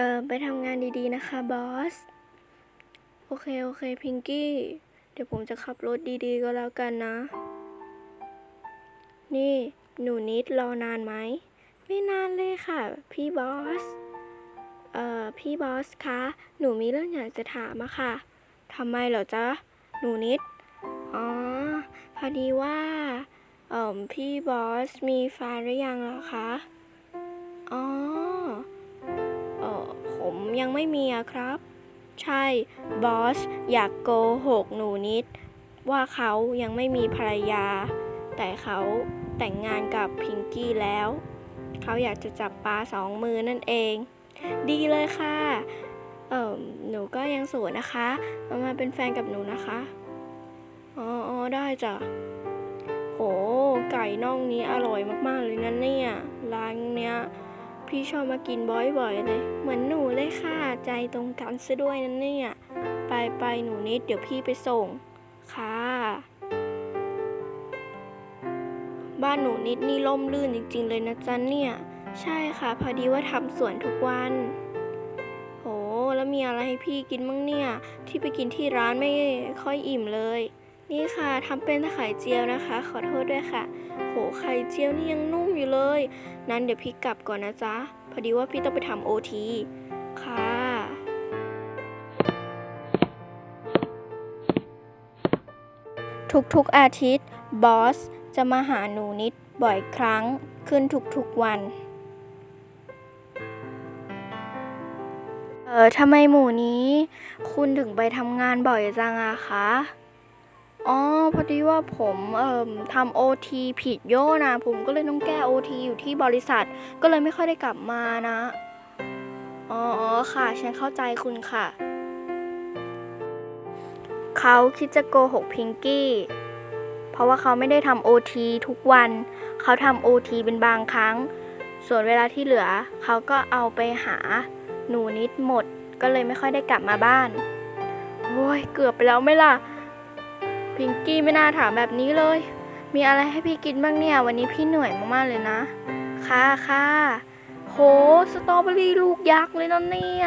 เออไปทำงานดีๆนะคะบอส โอเค โอเค พิงกี้ เดี๋ยวผมจะขับรถดีๆก็แล้วกันนะ นี่ หนูนิดรอนานไหม ไม่นานเลยค่ะ พี่บอส เอ่อ พี่บอสคะ หนูมีเรื่องอยากจะถามอะค่ะทำไมเหรอจ๊ะ หนูนิด อ๋อ พอดีว่า เอ่อ พี่บอสมีแฟนหรือยังเหรอคะ อ๋อ ยังไม่มีอะครับ ใช่ บอส อยากโกหกหนูนิด ว่าเขายังไม่มีภรรยา แต่เขาแต่งงานกับพิงกี้แล้ว เขาอยากจะจับปลาสองมือนั่นเอง ดีเลยค่ะ เออหนูก็ยังโสดนะคะมามาเป็นแฟนกับหนูนะคะ อ๋อออได้จ้ะโห ไก่น่องนี้อร่อยมาก ๆ เลยนะเนี่ย ร้านเนี้ย พี่ชอบมากินบ่อยๆเลย เหมือนหนูเลยค่ะ ใจตรงกันซะด้วยนั่นเนี่ย ไปไปหนูนิดเดี๋ยวพี่ไปส่ง ค่ะ บ้านหนูนิดนี่ล่มลื่นจริง ๆ เลยนะจ๊ะเนี่ย ใช่ค่ะพอดีว่าทำสวนทุกวันโหแล้วมีอะไรให้พี่กินบ้างเนี่ย ที่ไปกินที่ร้านไม่ค่อยอิ่มเลย นี่ค่ะทำเป็นไข่เจียวนะคะ ขอโทษด้วยค่ะ โหไข่เจียวนี่ยังนุ่มอยู่เลย นั้นเดี๋ยวพี่กลับก่อนนะจ๊ะ พอดีว่าพี่ต้องไปทำโอทีค่ะทุกๆอาทิตย์บอสจะมาหาหนูนิดบ่อยครั้งขึ้นทุกๆวัน เออทำไมหมูนี้ คุณถึงไปทำงานบ่อยจังอะคะ อ๋อพอดีว่าผมเอ่มทำโอทีผิดโยนะผมก็เลยต้องแก้โอทีอยู่ที่บริษัท ก็เลยไม่ค่อยได้กลับมานะ อ๋ออค่ะ ฉันเข้าใจคุณค่ะ เขาคิดจะโกหกพิงกี้ เพราะว่าเขาไม่ได้ทำโอทีทุกวัน เขาทำโอทีเป็นบางครั้ง ส่วนเวลาที่เหลือ เขาก็เอาไปหาหนูนิดหมด ก็เลยไม่ค่อยได้กลับมาบ้านโอ้ยเกือบไปแล้วไม่ล่ะ พิงกี้ไม่น่าถามแบบนี้เลย มีอะไรให้พี่กินบ้างเนี่ย วันนี้พี่เหนื่อยมากๆเลยนะ ค่ะค่ะโห สตรอเบอรี่ลูกยักษ์เลยนะเนี่ย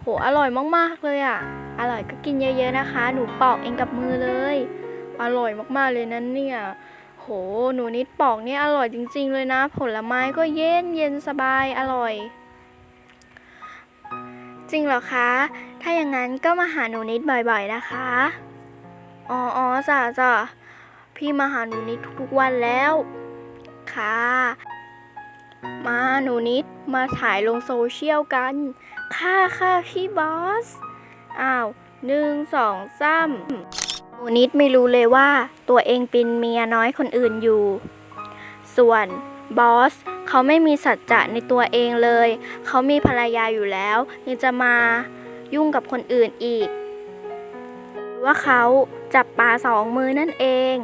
โห อร่อยมากๆเลยอะ อร่อยก็กินเยอะๆนะคะ หนูปอกเองกับมือเลย อร่อยมากๆเลยนะเนี่ย โห หนูนิดปอกเนี่ยอร่อยจริง ๆ เลยนะ ผลไม้ก็เย็นเย็นสบาย อร่อย จริงเหรอคะ ถ้าอย่างนั้นก็มาหาหนูนิดบ่อยๆนะคะ อ๋ออ๋อจ้ะจ้ะพี่มาหาหนูนิดทุกๆวันแล้ว ค่ะ มาหนูนิดมาถ่ายลงโซเชียลกัน ค่ะค่ะพี่บอส อ้าวหนึ่งสองสามหนูนิดไม่รู้เลยว่าตัวเองเป็นเมียน้อยคนอื่นอยู่ ส่วนบอสเขาไม่มีสัจจะในตัวเองเลย เขามีภรรยาอยู่แล้ว ยังจะมายุ่งกับคนอื่นอีกือว่าเขาจับปลาสองมือนั่นเอง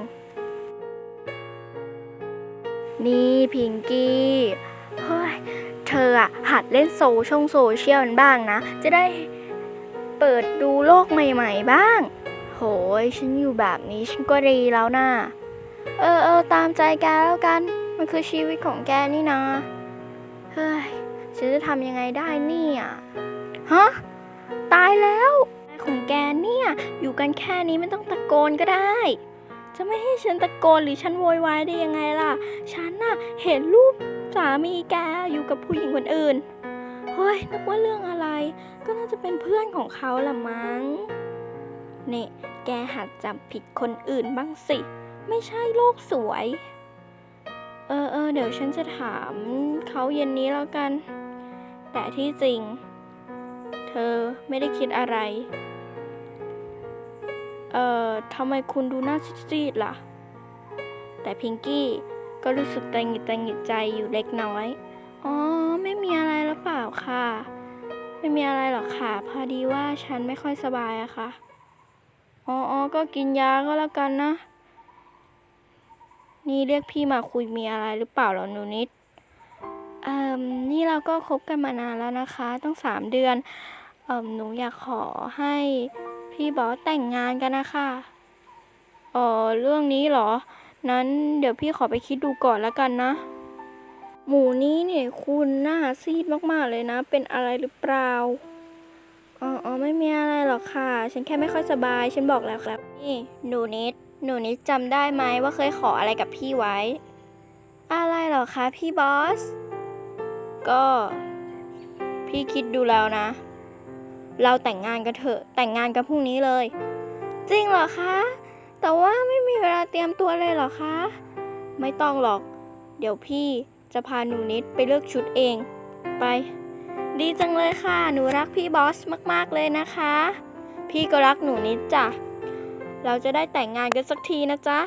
นี่พิงกี้เฮ้ยเธออะหัดเล่นโซช่องโซเชียลบ้างนะ จะได้เปิดดูโลกใหม่ ๆ บ้าง โหย ฉันอยู่แบบนี้ฉันก็ดีแล้วนะ่ะเออเออตามใจแกแล้วกัน มันคือชีวิตของแกนี่นะ เฮ้ย ฉันจะทำยังไงได้เนี่ย ฮะ ตายแล้ว ของแกเนี่ย อยู่กันแค่นี้ไม่ต้องตะโกนก็ได้ จะไม่ให้ฉันตะโกนหรือฉันโวยวายได้ยังไงล่ะ ฉันน่ะเห็นรูปสามีแกอยู่กับผู้หญิงคนอื่น เฮ้ยนึกว่าเรื่องอะไร ก็น่าจะเป็นเพื่อนของเขาละมั้ง เนี่ยแกหัดจับผิดคนอื่นบ้างสิ ไม่ใช่โลกสวย เออเออเดี๋ยวฉันจะถามเขาเย็นนี้แล้วกัน แต่ที่จริง เธอไม่ได้คิดอะไร เอ่อทำไมคุณดูหน้าซีดๆล่ะ แต่พิงกี้ก็รู้สึกตังหิดตังหิดใจอยู่เล็กน้อย อ๋อ ไม่มีอะไรหรือเปล่าค่ะ ไม่มีอะไรหรอกค่ะ พอดีว่าฉันไม่ค่อยสบายอะค่ะ อ๋อก็กินยาก็แล้วกันนะ นี่เรียกพี่มาคุยมีอะไรหรือเปล่าเหรอหนูนิด เอ่มนี่เราก็คบกันมานานแล้วนะคะ ตั้งสามเดือน เอ่มหนูอยากขอให้ พี่บอสแต่งงานกันนะคะเออเรื่องนี้เหรอ นั้นเดี๋ยวพี่ขอไปคิดดูก่อนแล้วกันนะ หมูนี้เนี่ยคุณหน้าซีดมากๆเลยนะ เป็นอะไรหรือเปล่า อ๋ออ๋อไม่มีอะไรหรอกค่ะ ฉันแค่ไม่ค่อยสบาย ฉันบอกแล้วครับ นี่หนูนิด หนูนิดจำได้ไหมว่าเคยขออะไรกับพี่ไว้ อะไรหรอคะพี่บอส ก็ พี่คิดดูแล้วนะ เราแต่งงานกันเถอะ แต่งงานกันพรุ่งนี้เลย จริงเหรอคะ แต่ว่าไม่มีเวลาเตรียมตัวเลยเหรอคะ ไม่ต้องหรอก เดี๋ยวพี่จะพาหนูนิดไปเลือกชุดเอง ไป ดีจังเลยค่ะ หนูรักพี่บอสมากๆเลยนะคะ พี่ก็รักหนูนิดจ้ะ เราจะได้แต่งงานกันสักทีนะจ๊ะ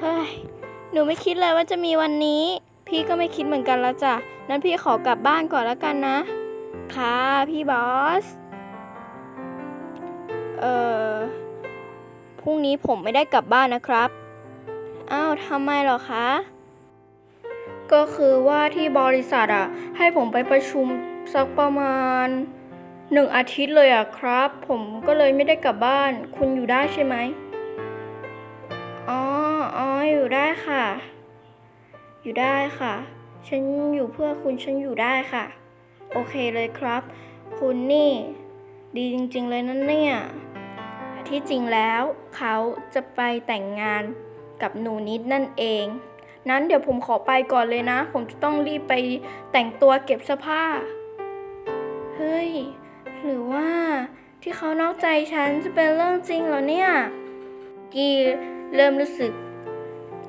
เฮ้ย หนูไม่คิดเลยว่าจะมีวันนี้ พี่ก็ไม่คิดเหมือนกันแล้วจ้ะ นั้นพี่ขอกลับบ้านก่อนแล้วกันนะ ค่ะพี่บอส เอ่อ พรุ่งนี้ผมไม่ได้กลับบ้านนะครับ อ้าวทำไมหรอคะ ก็คือว่าที่บริษัทอะให้ผมไปประชุมสักประมาณหนึ่งอาทิตย์เลยอะครับ ผมก็เลยไม่ได้กลับบ้าน คุณอยู่ได้ใช่ไหมอ๋ออ๋ออยู่ได้ค่ะ อยู่ได้ค่ะ ฉันอยู่เพื่อคุณฉันอยู่ได้ค่ะ โอเคเลยครับ คุณนี่ ดีจริงๆเลยนั่นเนี่ยที่จริงแล้วเขาจะไปแต่งงานกับหนูนิดนั่นเอง นั้นเดี๋ยวผมขอไปก่อนเลยนะ ผมจะต้องรีบไปแต่งตัวเก็บเสื้อผ้า เฮ้ย หรือว่าที่เขานอกใจฉันจะเป็นเรื่องจริงเหรอเนี่ย กีเริ่มรู้สึก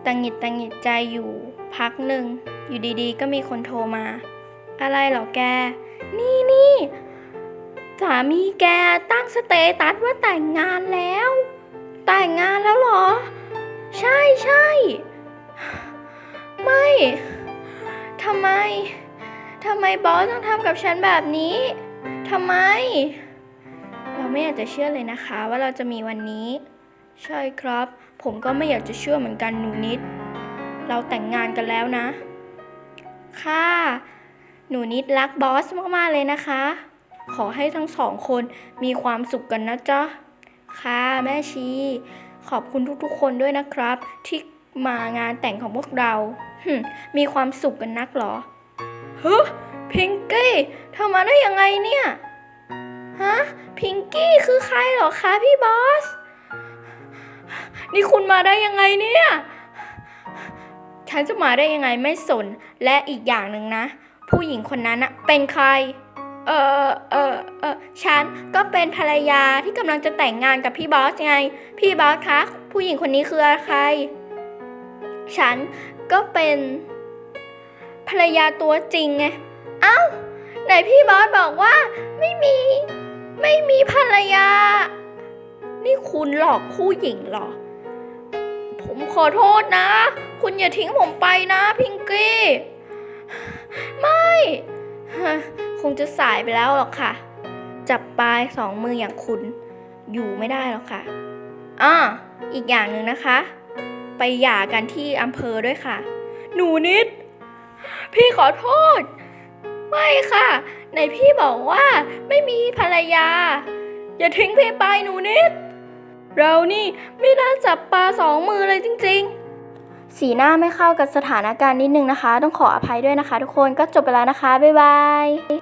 ตังหิดตังหิดใจอยู่พักหนึ่ง อยู่ดีๆ ก็มีคนโทรมา อะไรเหรอแก นี่นี่สามีแกตั้งสเตตัสว่าแต่งงานแล้ว แต่งงานแล้วเหรอ ใช่ใช่ไม่ทำไมทำไมบอสต้องทำกับฉันแบบนี้ทำไม เราไม่อยากจะเชื่อเลยนะคะว่าเราจะมีวันนี้ ใช่ครับ ผมก็ไม่อยากจะเชื่อเหมือนกันหนูนิด เราแต่งงานกันแล้วนะ ค่ะ หนูนิดรักบอสมากๆเลยนะคะ ขอให้ทั้งสองคนมีความสุขกันนะจ๊ะ ค่ะแม่ชี ขอบคุณทุกๆคนด้วยนะครับ ที่มางานแต่งของพวกเราหึมีความสุขกันนักเหรอเฮ้พิงกี้เธอมาได้ยังไงเนี่ย ฮะ พิงกี้คือใครเหรอคะพี่บอส นี่คุณมาได้ยังไงเนี่ย ฉันจะมาได้ยังไงไม่สน และอีกอย่างหนึ่งนะ ผู้หญิงคนนั้นอะเป็นใคร เออเออเออฉันก็เป็นภรรยาที่กำลังจะแต่งงานกับพี่บอสไง พี่บอสคะ ผู้หญิงคนนี้คือใคร ฉันก็เป็นภรรยาตัวจริงไง เอ้า ไหนพี่บอสบอกว่าไม่มี ไม่มีภรรยา นี่คุณหลอกผู้หญิงหรอ ผมขอโทษนะ คุณอย่าทิ้งผมไปนะพิงกี้ คงจะสายไปแล้วหรอกค่ะ จับปลายสองมืออย่างคุณ อยู่ไม่ได้หรอกค่ะอ่าอีกอย่างหนึ่งนะคะ ไปหย่ากันที่อำเภอด้วยค่ะ หนูนิด พี่ขอโทษ ไม่ค่ะไหนพี่บอกว่าไม่มีภรรยา อย่าทิ้งพี่ไปหนูนิด เรานี่ไม่น่าจับปลาสองมือเลยจริง ๆสีหน้าไม่เข้ากับสถานการณ์นิดนึงนะคะ ต้องขออภัยด้วยนะคะทุกคนก็จบไปแล้วนะคะ บ๊ายบาย